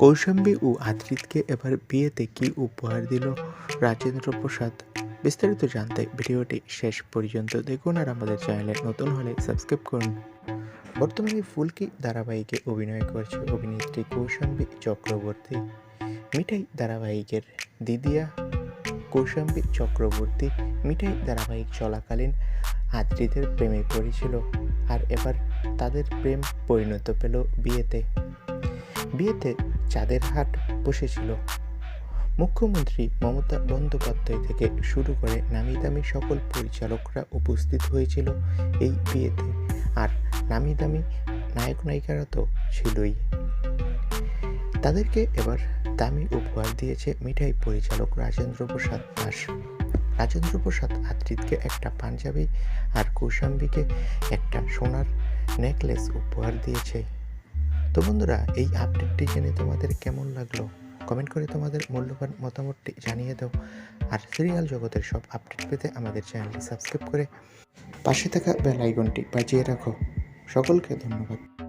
কৌশাম্বী ও আদ্রিতকে এবার বিয়েতে কি উপহার দিল রাজেন্দ্র প্রসাদ বিস্তারিত জানতে ভিডিওটি শেষ পর্যন্ত দেখুন আর আমাদের চ্যানেলে নতুন হলে সাবস্ক্রাইব করুন। বর্তমানে ফুলকি ধারাবাহিকে অভিনয় করছে অভিনেত্রী কৌশাম্বী চক্রবর্তী। মিঠাই ধারাবাহিকের দিদিয়া, কৌশাম্বী চক্রবর্তী মিঠাই ধারাবাহিক চলাকালীন আদ্রিতের প্রেমে পড়েছিল আর এবার তাদের প্রেম পরিণত পেল বিয়েতে। বিয়েতে চাঁদের হাট বসেছিল। মুখ্যমন্ত্রী মমতা বন্দ্যোপাধ্যায় থেকে শুরু করে নামি দামি সকল পরিচালকরা উপস্থিত হয়েছিল এই বিয়েতে। আর নামি দামি নায়ক নায়িকারা তো ছিলই। তাদেরকে এবার দামি উপহার দিয়েছে মিঠাই পরিচালক রাজেন্দ্র প্রসাদ দাস। রাজেন্দ্র প্রসাদ আদ্রিতকে একটা পাঞ্জাবি আর কৌশাম্বীকে একটা সোনার নেকলেস উপহার দিয়েছে। তো বন্ধুরা, এই আপডেটটি জেনে তোমাদের কেমন লাগল? কমেন্ট করে তোমাদের মূল্যবান মতামতটি জানিয়ে দাও। আর সিরিয়াল জগতের সব আপডেট পেতে আমাদের চ্যানেলটি সাবস্ক্রাইব করে পাশে থাকা বেল আইকনটি বাজিয়ে রাখো। সকলকে ধন্যবাদ।